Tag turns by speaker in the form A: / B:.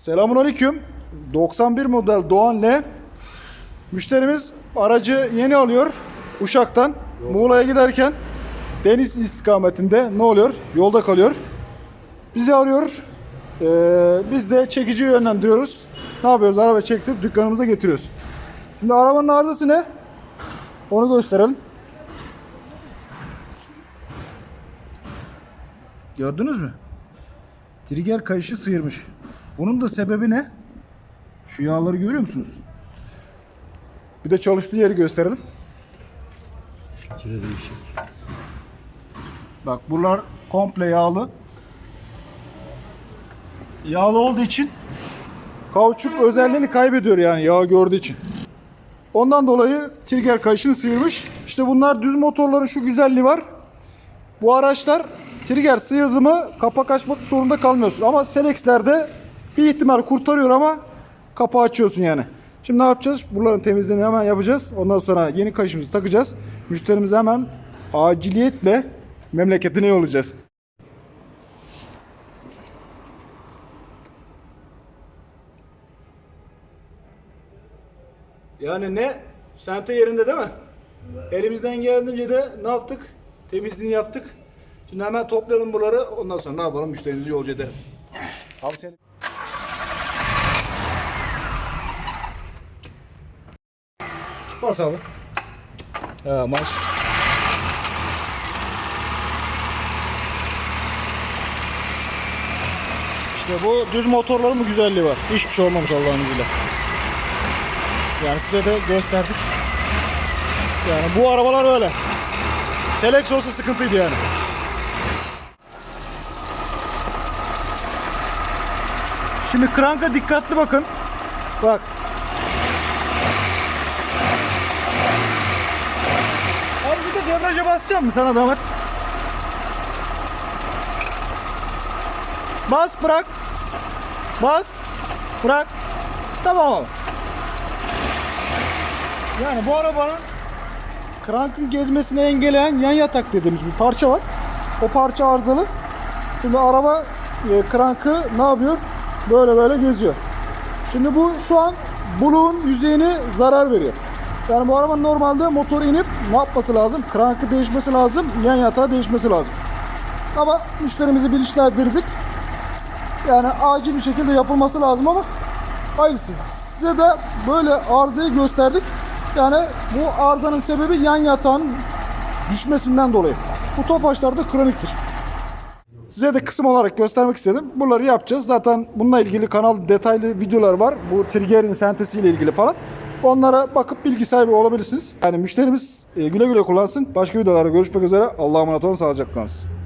A: Selamünaleyküm. 91 model Doğan L. Müşterimiz aracı yeni alıyor Uşak'tan. Muğla'ya giderken deniz istikametinde ne oluyor? Yolda kalıyor. Bizi arıyor. Ee, biz de çekiciyi yönlendiriyoruz. Ne yapıyoruz? Araba çektirip dükkanımıza getiriyoruz. Şimdi arabanın arızası ne? Onu gösterelim. Gördünüz mü? Trigger kayışı sıyırmış. Bunun da sebebi ne? Şu yağları görüyor musunuz? Bir de çalıştığı yeri gösterelim. Bak buralar komple yağlı. Yağlı olduğu için kauçuk özelliğini kaybediyor yani yağ gördüğü için. Ondan dolayı trigger kayışını sıyırmış. İşte bunlar düz motorların şu güzelliği var. Bu araçlar trigger sıyırdı mı kapak açmak zorunda kalmıyorsun. Ama Selex'lerde bir ihtimal kurtarıyor ama kapağı açıyorsun yani. Şimdi ne yapacağız? Buraların temizliğini hemen yapacağız. Ondan sonra yeni kayışımızı takacağız. Müşterimize hemen aciliyetle memleketine yollayacağız. Yani ne? Sente yerinde değil mi? Elimizden geldiğince de ne yaptık? Temizliğini yaptık. Şimdi hemen toplayalım buraları. Ondan sonra ne yapalım? Müşterimizi yolcu edelim. Abi sen... Bas abi. Ha maş. İşte bu düz motorların bu güzelliği var. Hiçbir şey olmamış Allah'ın izniyle. Yani size de gösterdik. Yani bu arabalar öyle. Selex olsa sıkıntıydı yani. Şimdi kranka dikkatli bakın. Bak. Abi bir de debriyaja basacağım mı sana damat? Bas bırak. Bas. Bırak. Tamam. Yani bu arabanın krankın gezmesini engelleyen yan yatak dediğimiz bir parça var. O parça arızalı. Şimdi araba e, krankı ne yapıyor? Böyle böyle geziyor. Şimdi bu şu an buluğun yüzeyine zarar veriyor. Yani bu arabanın normalde motor inip ne yapması lazım? Krankı değişmesi lazım, yan yatağı değişmesi lazım. Ama müşterimizi bilinçlendirdik. Yani acil bir şekilde yapılması lazım ama hayırlısı. Size de böyle arızayı gösterdik. Yani bu arızanın sebebi yan yatağın düşmesinden dolayı. Bu topaçlar da kroniktir. Size de kısım olarak göstermek istedim. Bunları yapacağız. Zaten bununla ilgili kanal detaylı videolar var. Bu trigger'in sentesiyle ilgili falan. Onlara bakıp bilgi sahibi olabilirsiniz. Yani müşterimiz e, güle güle kullansın. Başka videolarda görüşmek üzere. Allah'a emanet olun. Sağlıcakla kalın.